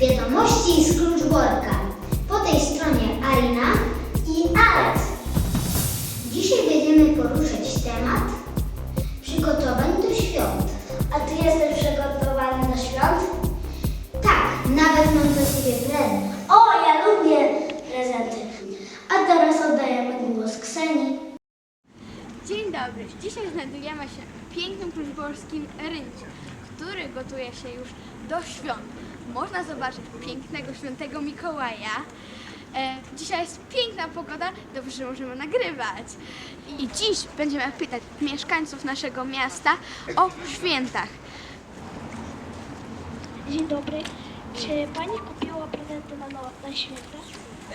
Wiadomości z Kluczborka. Po tej stronie Arina i Alex. Dzisiaj będziemy poruszać temat przygotowań do świąt. A ty jesteś przygotowany na świąt? Tak, nawet mam dla ciebie prezent. O, ja lubię prezenty. A teraz oddajemy głos Kseni. Dzień dobry. Dzisiaj znajdujemy się w pięknym kluczborskim rynku, który gotuje się już do świąt. Można zobaczyć pięknego świętego Mikołaja. E, dzisiaj jest piękna pogoda, dobrze, że możemy nagrywać. I dziś będziemy pytać mieszkańców naszego miasta o świętach. Dzień dobry. Czy pani kupiła prezenty na, no, na święta?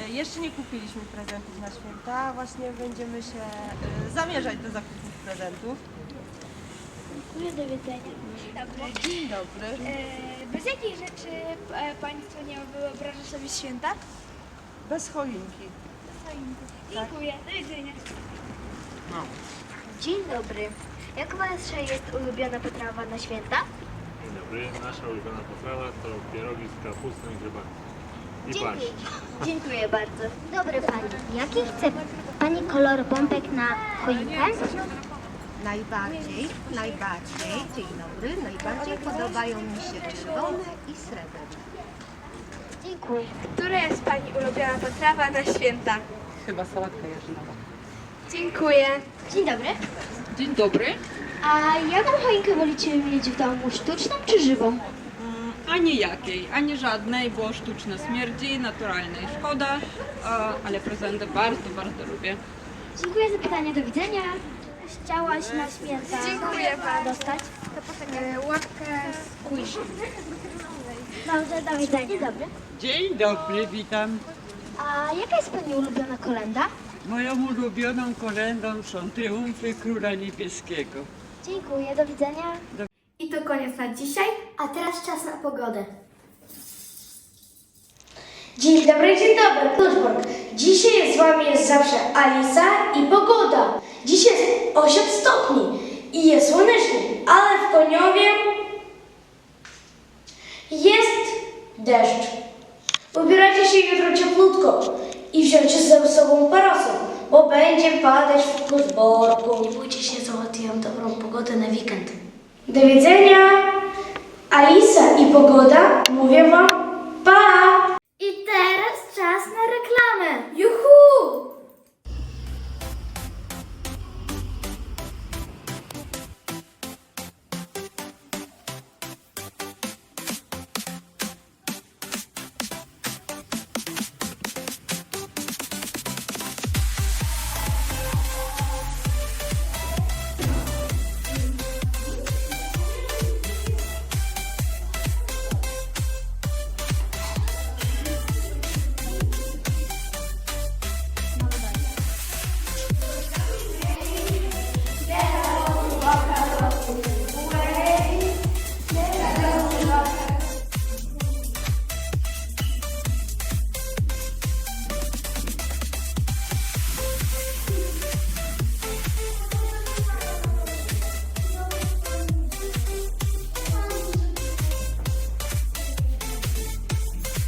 E, Jeszcze nie kupiliśmy prezentów na święta, właśnie będziemy się e, zamierzać do zakupów prezentów. Dziękuję, do widzenia. Dobry. Dzień dobry. E, bez jakiej rzeczy e, państwo nie wyobraża sobie święta? Bez choinki. Dziękuję, do widzenia. Dzień dobry. Jak wasza jest ulubiona potrawa na święta? Dzień dobry, nasza ulubiona potrawa to pierogi z kapustą i grzybami. I barszcz. Dziękuję bardzo. Dobry pani. Jaki chce pani kolor pompek na choinkę? Najbardziej, najbardziej, dzień dobry, najbardziej podobają mi się czerwone i srebrne. Dziękuję. Która jest Pani ulubiona potrawa na święta? Chyba sałatka jarzynowa. Dziękuję. Dzień dobry. Dzień dobry. A jaką choinkę wolicie mieć w domu? Sztuczną czy żywą? Ani jakiej, ani żadnej, bo sztuczne śmierdzi, naturalnej szkoda, a- ale prezenty bardzo, bardzo lubię. Dziękuję za pytanie. Do widzenia. Chciałaś na święta Dziękuję dostać? E, łapkę z kuiszy. Dobrze, do widzenia. Dzień dobry. Dzień dobry, witam. A jaka jest pani ulubiona kolenda? Moją ulubioną kolendą są triumfy Króla Niebieskiego. Dziękuję. Do widzenia. I to koniec na dzisiaj. A teraz czas na pogodę. Dzień dobry, dzień dobry, Kluczbork. Dzisiaj z Wami jest zawsze Alisa i pogoda. Dziś jest 8 stopni i jest słonecznie, ale w Koniowie jest deszcz. Ubierajcie się jutro cieplutko i wziąjcie ze sobą parasol, bo będzie padać w Kluczborku. Nie bójcie się, załatwiłam dobrą pogodę na weekend. Do widzenia. Alisa i pogoda mówię Wam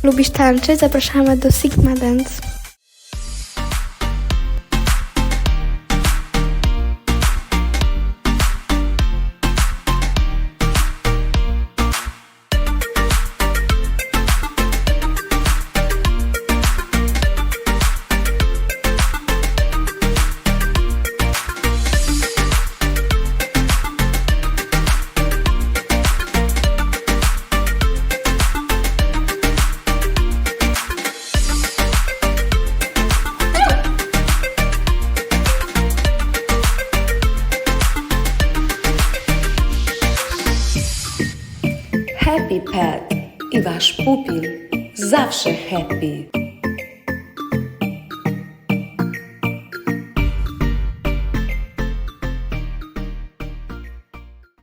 Lubisz tańczyć? Zapraszamy do Sigma Dance. Pet i wasz pupil zawsze happy.